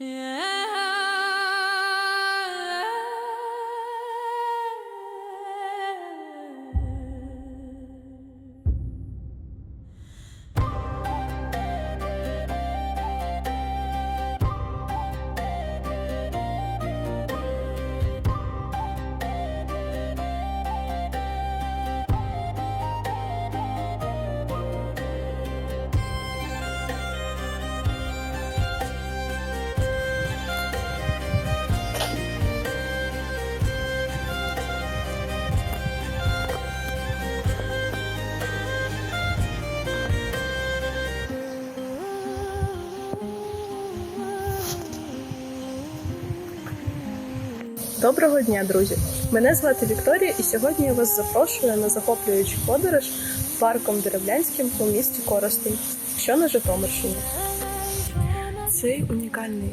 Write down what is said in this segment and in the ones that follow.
Yeah. Доброго дня, друзі! Мене звати Вікторія, і сьогодні я вас запрошую на захоплюючу подорож парком Деревлянським у місті Коростень, що на Житомирщині. Цей унікальний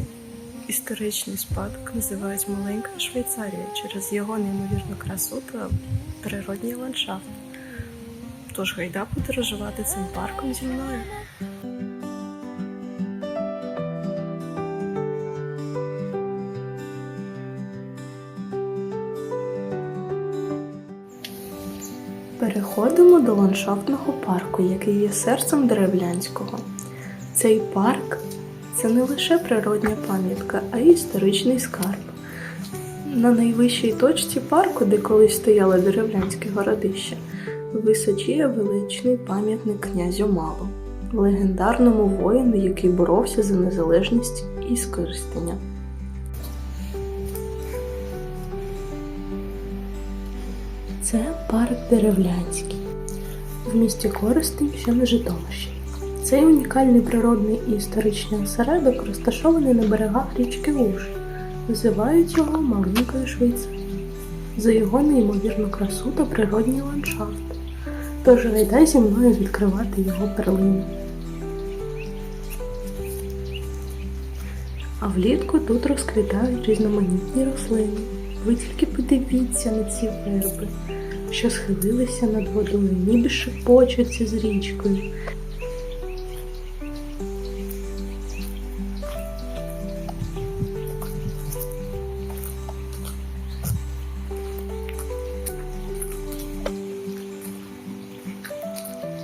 історичний спадок називають Маленька Швейцарія через його неймовірну красу та природній ландшафт. Тож гайда подорожувати цим парком зі мною. Переходимо до ландшафтного парку, який є серцем Деревлянського. Цей парк це не лише природня пам'ятка, а й історичний скарб. На найвищій точці парку, де колись стояло деревлянське городище, височіє величний пам'ятник князю Малу, легендарному воїну, який боровся за незалежність і скористання. Парк Деревлянський в місті Коростень, що на Житомирщині. Цей унікальний природний і історичний осередок розташований на берегах річки Уж. Називають його Маленькою Швейцарією за його неймовірну красу та природній ландшафт. Тож гайдай зі мною відкривати його перлини. А влітку тут розквітають різноманітні рослини. Ви тільки подивіться на ці верби, що схилилися над водою, ніби шепочуться з річкою.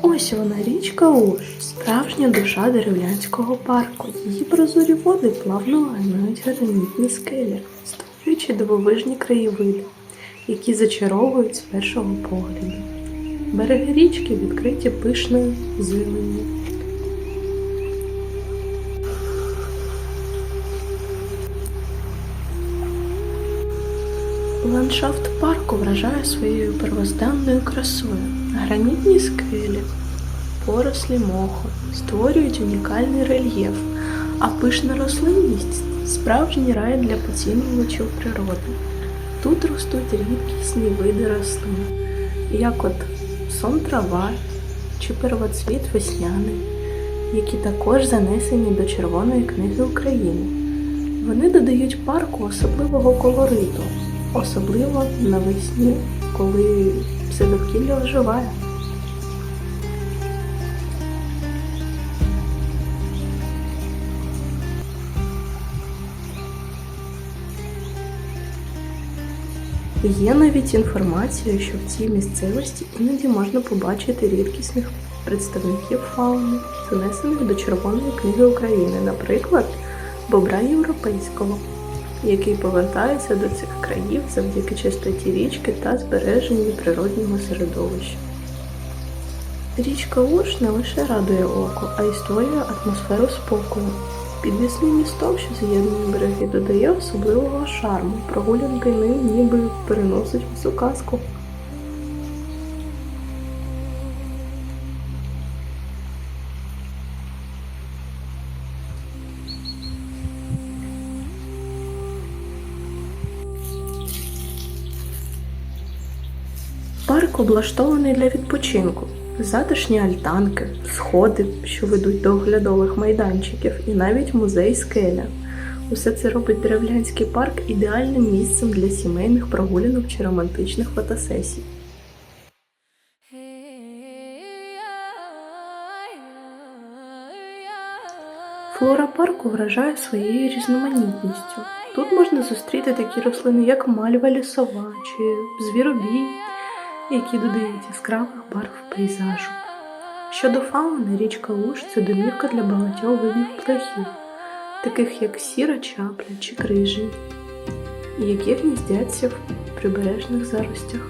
Ось вона річка Уж, справжня душа деревлянського парку. Її прозорі води плавно лайнають гранітні скелі, створюючи дивовижні краєвиди, які зачаровують з першого погляду. Береги річки відкриті пишною зеленню. Ландшафт парку вражає своєю первозданною красою. Гранітні скелі, порослі моху створюють унікальний рельєф, а пишна рослинність справжній рай для поцінювачів природи. Тут ростуть рідкісні види рослин, як от сон трава чи первоцвіт весняний, які також занесені до Червоної книги України. Вони додають парку особливого колориту, особливо навесні, коли все довкілля оживає. Є навіть інформація, що в цій місцевості іноді можна побачити рідкісних представників фауни, занесених до Червоної книги України, наприклад, бобра європейського, який повертається до цих країв завдяки чистоті річки та збереженню природнього середовища. Річка Уж не лише радує око, а й створює атмосферу спокою. Підвісний місток, що з'єднує береги, додає особливого шарму. Прогулянки ним ніби переносить всю казку. Парк облаштований для відпочинку. Затишні альтанки, сходи, що ведуть до оглядових майданчиків, і навіть музей скеля. Усе це робить деревлянський парк ідеальним місцем для сімейних прогулянок чи романтичних фотосесій. Флора парку вражає своєю різноманітністю. Тут можна зустріти такі рослини, як мальва лісова чи звіробій, які додають яскравих барв пейзажу. Щодо фауни, річка Уж це домівка для багатьох видів птахів, таких як сіра чапля чи крижень, які гніздяться в прибережних заростях.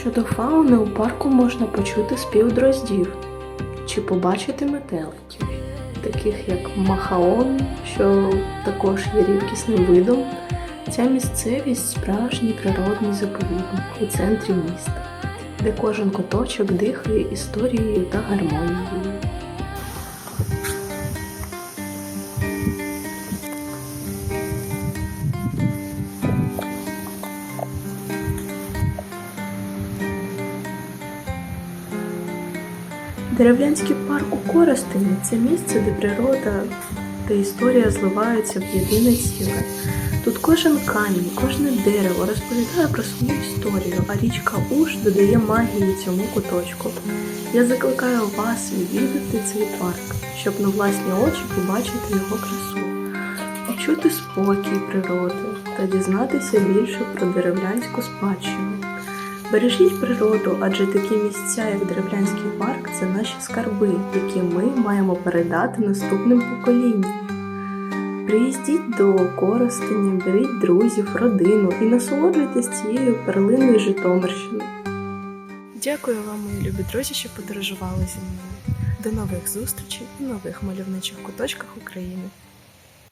Щодо фауни, у парку можна почути спів дроздів чи побачити метеликів, таких як махаон, що також є рідкісним видом. Ця місцевість справжній природний заповідник у центрі міста, де кожен куточок дихає історією та гармонією. Деревлянський парк у Коростені це місце, де природа та історія зливаються в єдине ціле. Тут кожен камінь, кожне дерево розповідає про свою історію, а річка Уж додає магії цьому куточку. Я закликаю вас відвідати цей парк, щоб на власні очі побачити його красу, відчути спокій природи та дізнатися більше про деревлянську спадщину. Бережіть природу, адже такі місця, як Деревлянський парк, це наші скарби, які ми маємо передати наступним поколінням. Приїздіть до Коростеня, беріть друзів, родину і насолоджуйтесь цією перлиною Житомирщини. Дякую вам, мої любі друзі, що подорожували зі мною. До нових зустрічей у нових мальовничих куточках України.